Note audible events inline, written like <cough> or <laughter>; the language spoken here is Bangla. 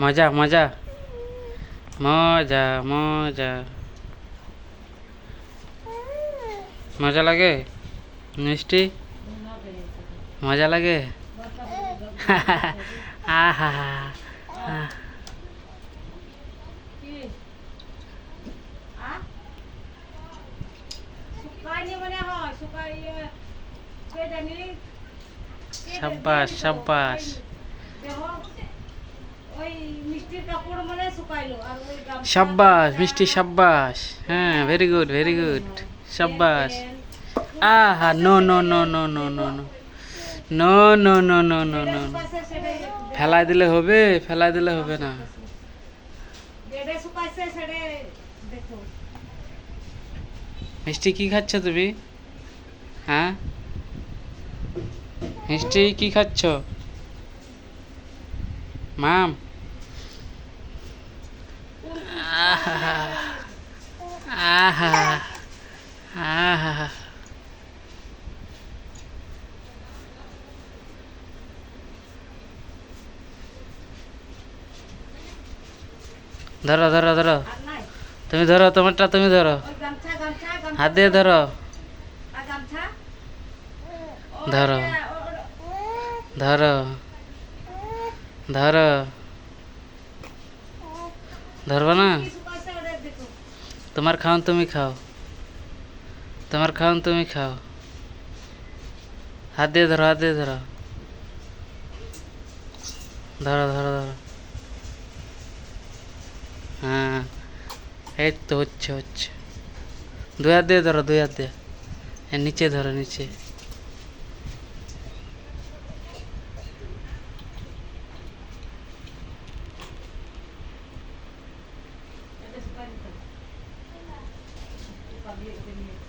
মজা মজা। মজা মজা। মজা লাগে? মিষ্টি? মজা লাগে? <laughs> আহা। সাব্বাস সাব্বাস। সাব্বাস মিষ্টি সাব্বাস হ্যাঁ ভেরি গুড ভেরি গুড সাব্বাস আহা no no no no no no no no no no no no no ফেলাই দিলে হবে ফেলাই দিলে হবে না মিষ্টি কি খাচ্ছ তুমি হ্যাঁ মিষ্টি কি খাচ্ছ মাম আহা আহা আহা ধরো ধরো ধরো। তুমি ধরো, তোমারটা তুমি ধরো। হাত দিয়ে ধরো। ধরো। ধরো। ধরো। ধরবা না? তোমার খাওন তুমি খাও তোমার খাওন তুমি খাও হাত দিয়ে ধরো হাত দিয়ে ধরো ধরো ধরো ধরো হ্যাঁ এই তো হচ্ছে হচ্ছে দুই হাত দিয়ে ধরো দুই হাত দিয়ে হ্যাঁ নিচে ধরো নিচে দিয়ে এটা নিয়ে